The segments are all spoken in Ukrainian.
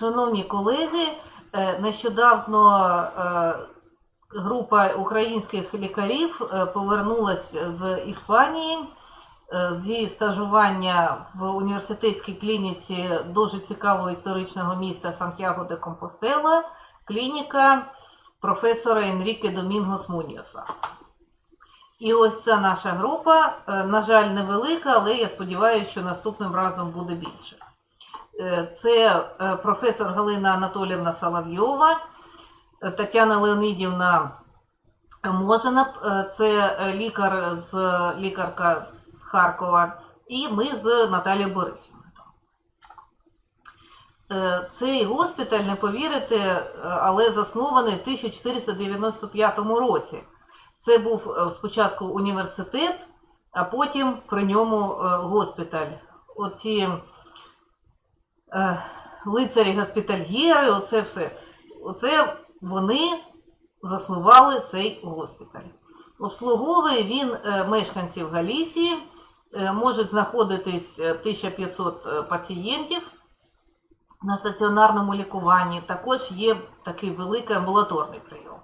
Шановні колеги, е, нещодавно е, група українських лікарів е, повернулась з Іспанії зі стажування в університетській клініці дуже цікавого історичного міста Сантьяго де Компостела, клініка професора Енріке Домінгос Муньоса. І ось ця наша група, на жаль, невелика, але я сподіваюся, що наступним разом буде більше. Е, Це е, професор Галина Анатоліївна Соловйова, е, Тетяна Леонідівна Можина, це лікар з лікарка з Харкова, і ми з Наталією Борисівною. Цей госпіталь, не повірите, але заснований в 1495 році. Це був спочатку університет, а потім при ньому госпіталь. Оці лицарі госпітальєри, оце все. Оце вони заснували цей госпіталь. Обслуговує він е, мешканців Галісії, е, можуть знаходитись е, 1500 е, пацієнтів на стаціонарному лікуванні. Також є такий великий амбулаторний прийом.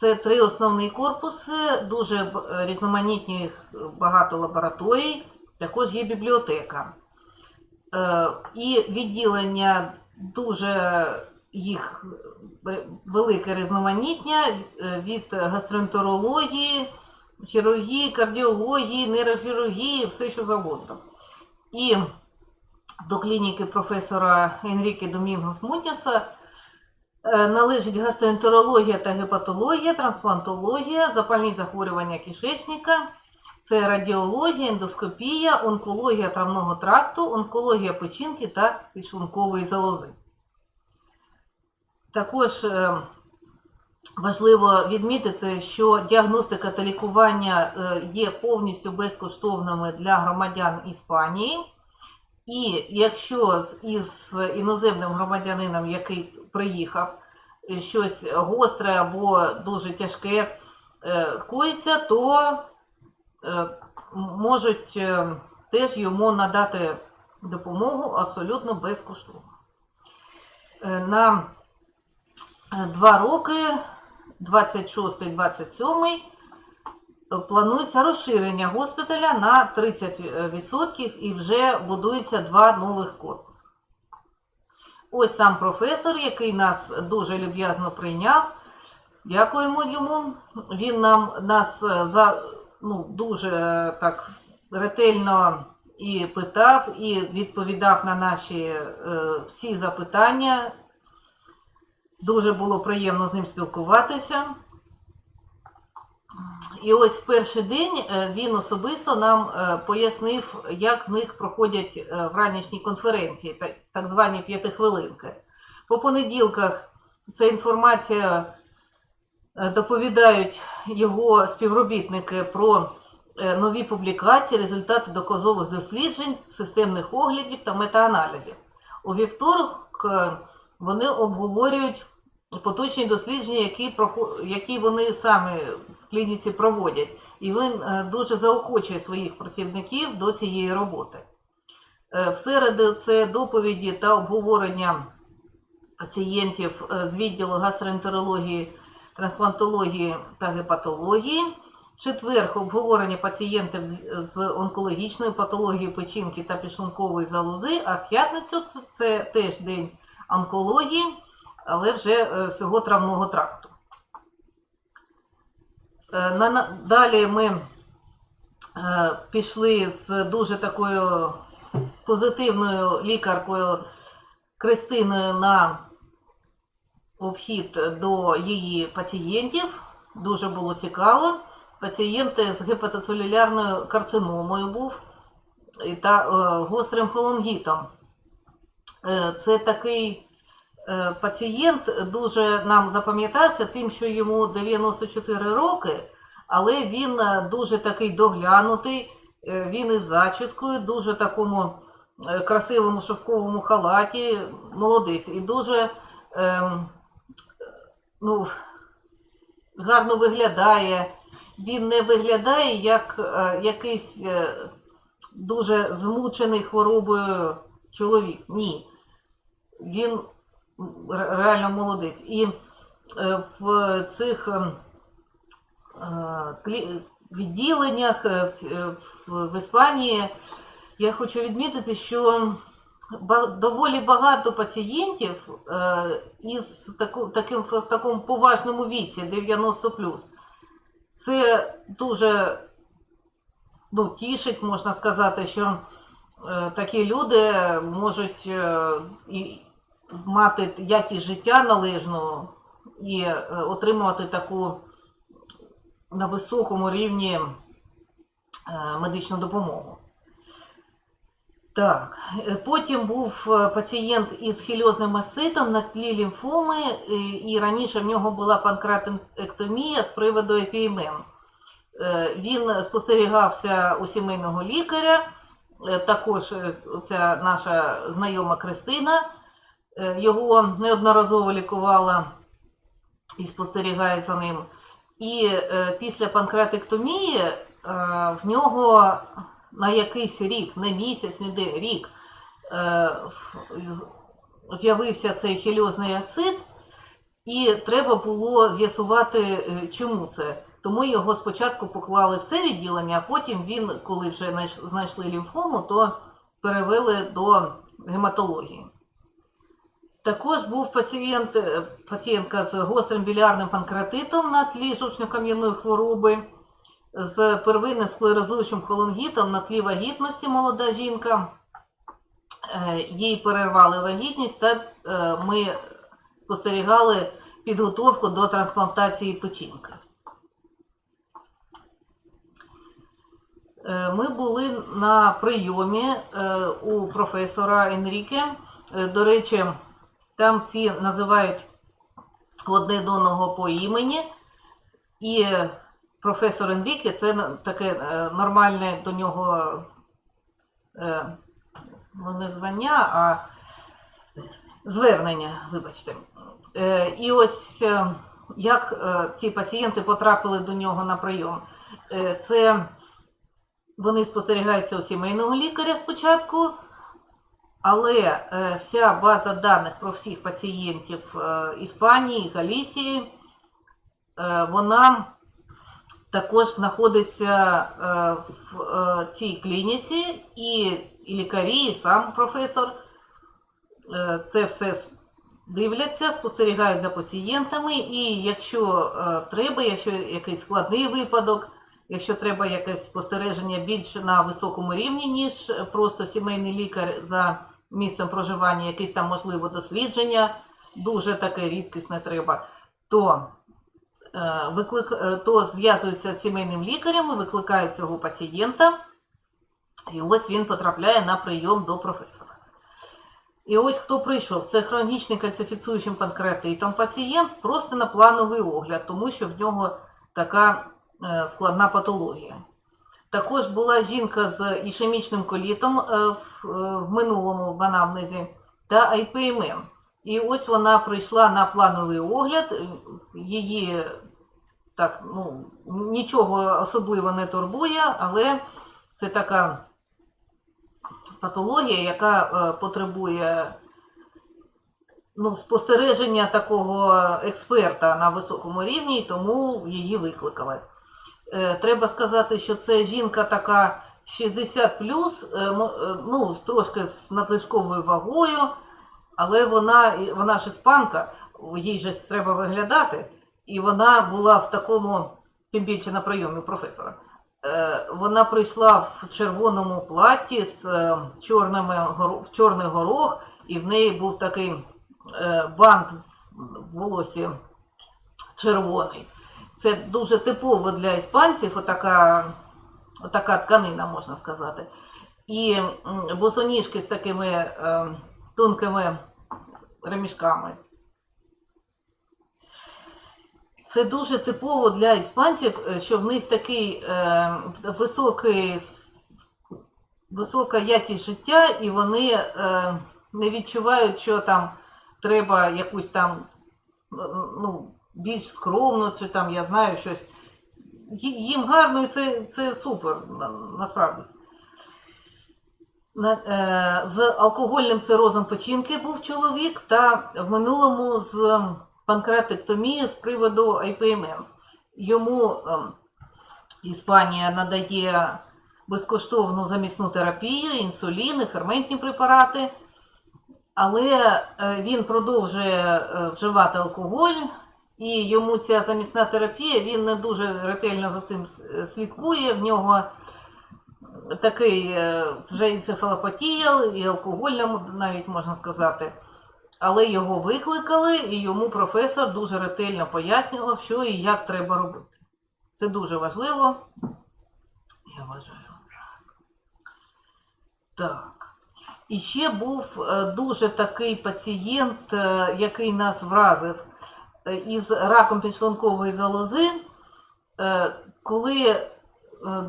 Це три основні корпуси, дуже різноманітні багато лабораторій, також є бібліотека. Е, І відділення дуже їх велике різноманіття е, від гастроентерології, хірургії, кардіології, нейрохірургії, все що завгодно. І до клініки професора Енріке Домінгос Мутніса е, належить гастроентерологія та гепатологія, трансплантологія, запальні захворювання кишечника, це радіологія, ендоскопія, онкологія травного тракту, онкологія печінки та підшлункової залози. Також е, важливо відмітити, що діагностика та лікування е, є повністю безкоштовними для громадян Іспанії. І якщо із іноземним громадянином, який приїхав, е, щось гостре або дуже тяжке коїться, то можуть е, теж йому надати допомогу абсолютно безкоштовно. Е, На е, два роки, 26-27, планується розширення госпіталя на 30% і вже будується два нових корпуси. Ось сам професор, який нас дуже люб'язно прийняв. Дякуємо йому. Він нам нас е, за ну, дуже е, так ретельно і питав, і відповідав на наші е, всі запитання. Дуже було приємно з ним спілкуватися. І ось в перший день е, він особисто нам е, пояснив, як в них проходять в ранішній конференції, так, звані п'ятихвилинки. По понеділках ця інформація доповідають його співробітники про е, нові публікації, результати доказових досліджень, системних оглядів та метааналізів. У вівторок е, вони обговорюють поточні дослідження, які, які вони самі в клініці проводять. І він е, дуже заохочує своїх працівників до цієї роботи. В середу це доповіді та обговорення пацієнтів з відділу гастроентерології, трансплантології та гепатології. В Четвер обговорення пацієнтів з- онкологічною патологією печінки та підшлункової залози, а в п'ятницю це, теж день онкології, але вже е, всього травного тракту. Е, Далі ми е, пішли з дуже такою позитивною лікаркою Кристиною на обхід до її пацієнтів. Дуже було цікаво. Пацієнт з гепатоцелюлярною карциномою був і та е, гострим холонгітом. Е, Це такий е, пацієнт дуже нам запам'ятався тим, що йому 94 роки, але він дуже такий доглянутий, він із зачіскою, дуже такому красивому шовковому халаті, молодець, і дуже ем, ну, гарно виглядає. Він не виглядає як е, якийсь е, дуже змучений хворобою чоловік. Ні. Він реально молодець. І е, в цих ем, відділеннях в, Іспанії я хочу відмітити, що доволі багато пацієнтів е, із таку, таким, в такому поважному віці 90 Це дуже ну, тішить, можна сказати, що е, такі люди можуть е, і мати якість життя належну і отримувати таку на високому рівні медичну допомогу. Так, е, потім був е, пацієнт із хільозним маститом на тлі лімфоми, е, і раніше в нього була панкратектомія з приводу епімен. Він спостерігався у сімейного лікаря, також ця наша знайома Кристина. Його неодноразово лікувала і спостерігає за ним. І після панкратектомії в нього на якийсь рік, не місяць, не де, рік, е, з'явився цей хільозний ацид, і треба було з'ясувати, е, чому це. Тому його спочатку поклали в це відділення, а потім він, коли вже знайшли лімфому, то перевели до гематології. Також був пацієнт, е, пацієнтка з гострим білярним панкреатитом на тлі жовчно-кам'яної хвороби, з первинним склерозуючим холонгітом на тлі вагітності молода жінка. Е, Їй перервали вагітність та е, ми спостерігали підготовку до трансплантації печінки. Е, Ми були на прийомі у професора Енріке. До речі, там всі називають одне до одного по імені. І професор Енріке це таке е, нормальне до нього е, ну, не звання, а звернення, вибачте. Е, І ось як ці пацієнти потрапили до нього на прийом. Це вони спостерігаються у сімейного лікаря спочатку, але вся база даних про всіх пацієнтів Іспанії, Галісії, вона також знаходиться е, в е, цій клініці, і, лікарі, і сам професор е, це все дивляться, спостерігають за пацієнтами, і якщо треба, якщо якийсь складний випадок, якщо треба якесь спостереження більше на високому рівні, ніж просто сімейний лікар за місцем проживання, якісь там можливо дослідження, дуже таке рідкісне треба, то, виклик, е, то зв'язуються з сімейним лікарем, і викликають цього пацієнта, і ось він потрапляє на прийом до професора. І ось хто прийшов, це хронічний кальцифіцуючим панкреатитом пацієнт просто на плановий огляд, тому що в нього така е, складна патологія. Також була жінка з ішемічним колітом е, в, е, минулому в анамнезі та IPMM. І ось вона прийшла на плановий огляд, е, її так, ну, нічого особливо не турбує, але це така патологія, яка е, потребує ну, спостереження такого експерта на високому рівні, тому її викликали. Е, Треба сказати, що це жінка така 60 ну, трошки з надлишковою вагою, але вона, вона ж іспанка, їй же треба виглядати, і вона була в такому, тим більше на прийомі професора. Е, Вона прийшла в червоному платі з е, чорними, в чорний горох, і в неї був такий е, бант в волосі червоний. Це дуже типово для іспанців, отака, отака тканина, можна сказати. І босоніжки з такими тонкими ремішками. Це дуже типово для іспанців, е, що в них такий е, високий, висока якість життя, і вони е, не відчувають, що там треба якусь там ну, більш скромно, чи там я знаю щось. Їм гарно і це, це супер, насправді. Е, З алкогольним цирозом печінки був чоловік та в минулому з панкреатектомією з приводу IPMN. Йому ем, Іспанія надає безкоштовну замісну терапію, інсулін і ферментні препарати, але е, він продовжує е, вживати алкоголь, і йому ця замісна терапія, він не дуже ретельно за цим слідкує. В нього такий е, вже енцефалопатія, і алкогольна, навіть можна сказати. Але його викликали, і йому професор дуже ретельно пояснював, що і як треба робити. Це дуже важливо. Я вважаю. Так. І ще був е, дуже такий пацієнт, е, який нас вразив е, із раком підшлункової залози. Коли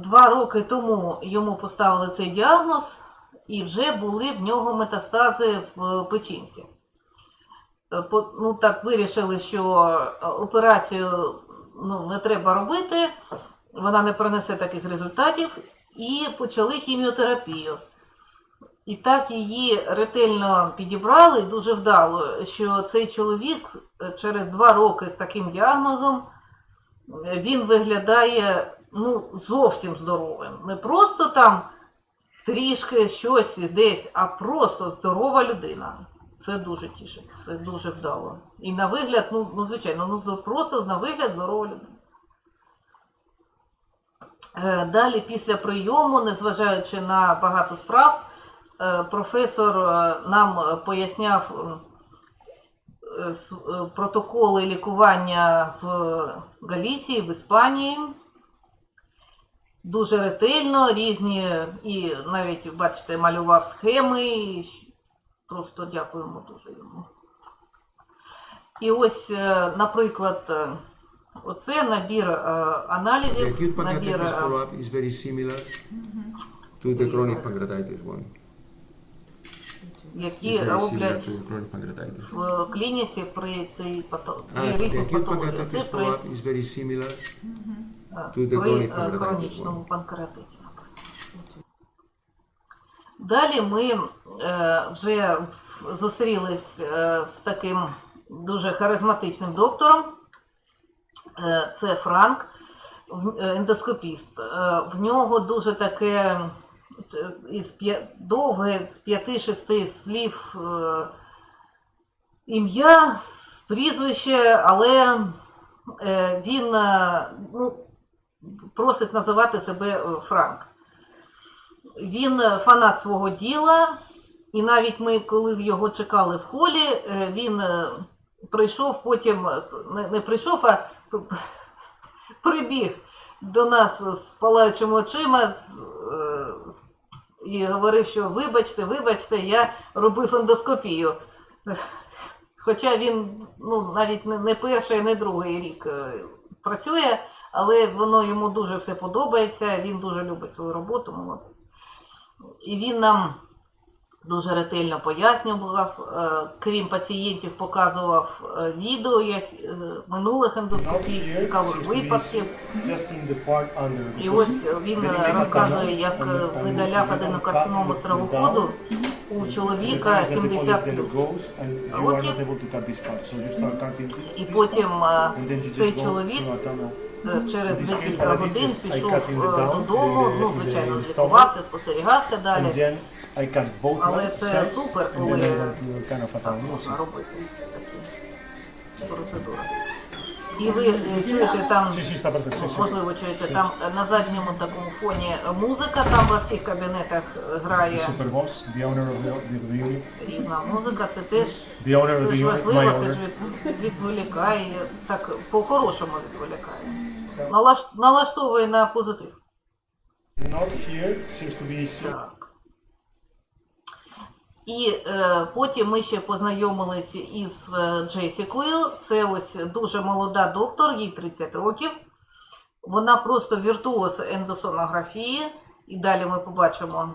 два роки тому йому поставили цей діагноз, і вже були в нього метастази в печінці. Е, Ну так вирішили, що е, операцію ну, не треба робити, вона не принесе таких результатів, і почали хіміотерапію. І так її ретельно підібрали дуже вдало, що цей чоловік е, через два роки з таким діагнозом він виглядає ну, зовсім здоровим. Не просто там трішки щось десь, а просто здорова людина. Це дуже тішить, це дуже вдало. І на вигляд, ну, ну звичайно, ну просто на вигляд здорова людина. Е, Далі, після прийому, незважаючи на багато справ, е, професор е, нам поясняв протоколи лікування в Галісії, в Іспанії. Дуже ретельно, різні, і навіть, бачите, малював схеми. Просто дякуємо дуже йому. І ось, е, наприклад, е, оце набір е, аналізів, acute набір pancreatitis е, follow-up is very similar to the chronic pancreatitis one. які роблять в клініці при цій пато... Ah, при. Це pancreatitis при, is very similar. е, to the при е, хронічному панкреатиті. Далі ми е, вже зустрілись е, з таким дуже харизматичним доктором. Е, це Франк, ендоскопіст. В нього дуже таке із довге з п'яти-шести слів ім'я, прізвище, але він ну, просить називати себе Франк. Він е, фанат свого діла, і навіть ми, коли його чекали в холі, е, він е, прийшов потім, не, прийшов, а прибіг до нас з палаючими очима і говорив, що вибачте, вибачте, я робив ендоскопію. Хоча він ну, навіть не, перший, не другий рік працює, але воно йому дуже все подобається, він дуже любить свою роботу. І він нам дуже ретельно пояснював, е, крім пацієнтів, показував е, відео як е, минулих ендоскопій, цікавих випадків. І ось він е, розказує, як е, видаляв аденокарциному стравоходу у чоловіка the thing is that the 70 polyp then плюс. goes and you are років. І потім е, цей чоловік е, через декілька годин пішов е, додому, ну, звичайно, stomach. злікувався, спостерігався далі. Але це супер, коли так можна робити такі процедури. І ви чуєте там. Можливо, чуєте, там е, на задньому такому фоні е, музика, там во всіх кабінетах грає різна музика, це теж це ж важливо, це ж від, відволікає, так по-хорошому відволікає. Налаш, налаштовує на позитив. Not here, seems to be. І е, потім ми ще познайомилися із е, Джесікою. Це ось дуже молода доктор, їй 30 років. Вона просто віртуоз ендосонографії, і далі ми побачимо,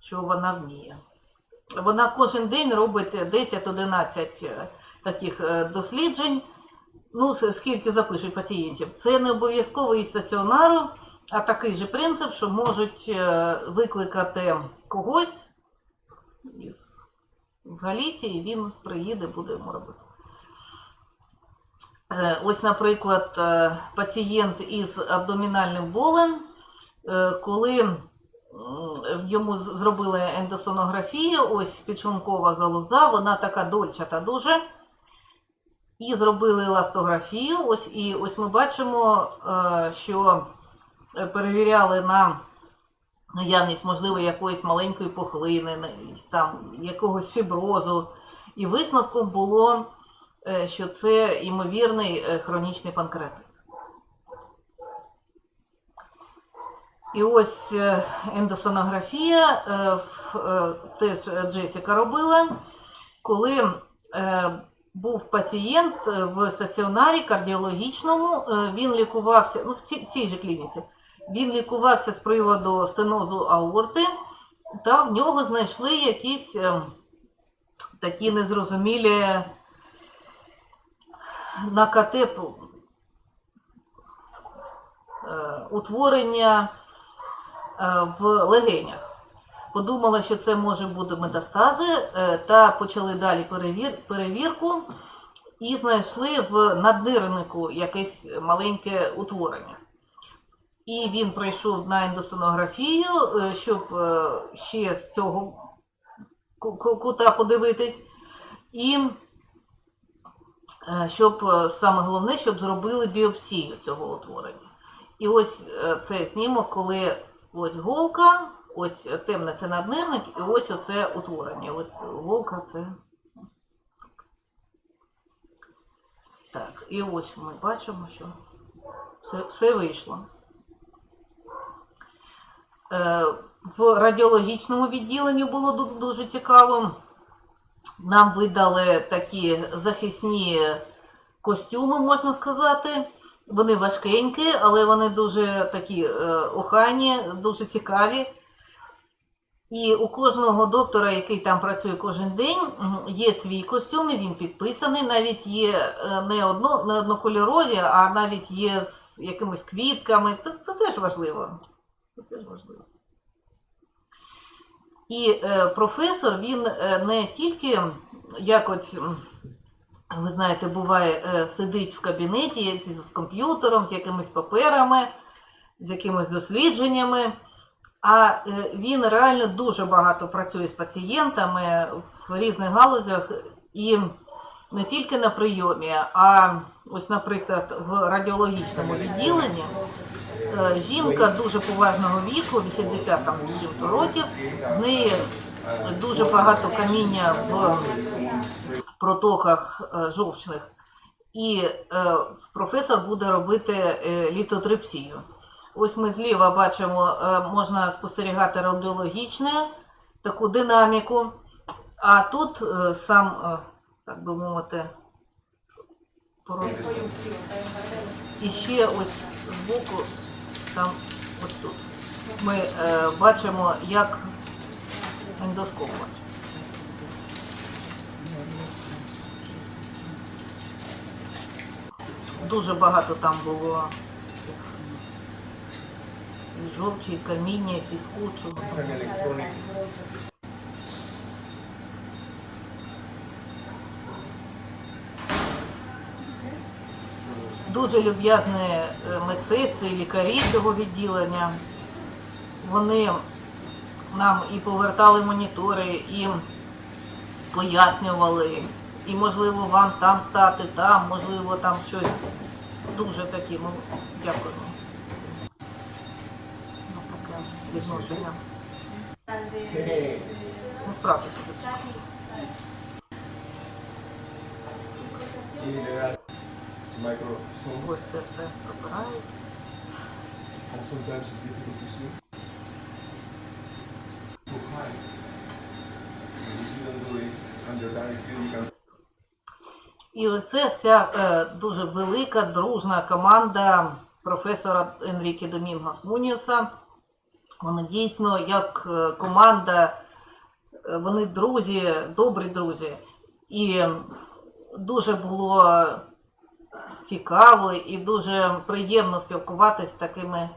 що вона вміє. Вона кожен день робить 10-11 таких е, досліджень. Ну, скільки запишуть пацієнтів. Це не обов'язково і стаціонару, а такий же принцип, що можуть е, викликати когось із, з Галісії, він приїде, буде йому робити. Е, Ось, наприклад, е, пацієнт із абдомінальним болем, е, коли йому зробили ендосонографію, ось підшлункова залоза, вона така дольчата дуже. І зробили еластографію. Ось і ось ми бачимо, що перевіряли на наявність, можливо, якоїсь маленької пухлини, там якогось фіброзу. І висновком було, е, що це ймовірний е, хронічний панкреатит. І ось е, ендосонографія теж Джесіка робила, коли був пацієнт в стаціонарі кардіологічному, він лікувався ну, в цій, цій же клініці. Він лікувався з приводу стенозу аорти, та в нього знайшли якісь е, такі незрозумілі на е, утворення е, в легенях. Подумали, що це може бути метастази, та почали далі перевір, перевірку і знайшли в наднирнику якесь маленьке утворення. І він прийшов на ендосонографію, е, щоб е, ще з цього ку- ку- кута подивитись. І е, щоб саме головне, щоб зробили біопсію цього утворення. І ось цей знімок, коли ось голка, ось темне це наднирник, і ось оце утворення. Ось голка це. Так, і ось ми бачимо, що все, все вийшло. Е, В радіологічному відділенні було дуже цікаво. Нам видали такі захисні костюми, можна сказати. Вони важкенькі, але вони дуже такі е, охайні, дуже цікаві. І у кожного доктора, який там працює кожен день, є свій костюм, і він підписаний. Навіть є е, не, одно, не однокольорові, а навіть є з якимись квітками. Це, це теж важливо. Це теж важливо. І е, професор він е, не тільки як от, м, ви знаєте, буває, е, сидить в кабінеті з, комп'ютером, з якимись паперами, з якимись дослідженнями. А він реально дуже багато працює з пацієнтами в різних галузях і не тільки на прийомі, а ось, наприклад, в радіологічному відділенні жінка дуже поважного віку, 80 там, років, в неї дуже багато каміння в протоках е, жовчних. І е, професор буде робити е, літотрипсію. Ось ми зліва бачимо, е, можна спостерігати радіологічну таку динаміку, а тут е, сам, е, так би мовити, порог. І ще ось збоку, там ось тут, ми е, бачимо, як ендоскоп. бачимо. Дуже багато там було жовчі, каміння, піску. чого там. Дуже люб'язні е, медсестри, лікарі цього відділення. Вони нам і повертали монітори, і пояснювали, і можливо вам там стати, там, можливо, там щось. Дуже такі, ну, дякуємо. Ну, таке. Ну, справді дуже. Ось це все прибирають. Sometimes it's difficult to see. Too high. You don't do it under direct view, І оце вся е, дуже велика дружна команда професора Енріке Домінгос Муніоса. Вони дійсно як е, команда, е, вони друзі, добрі друзі. І дуже було цікаво і дуже приємно спілкуватися з такими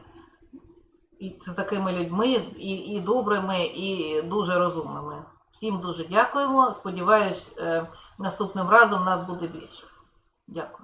з такими людьми, і, і добрими, і дуже розумними. Всім дуже дякуємо. Сподіваюсь, е, наступним разом нас буде більше. Дякую.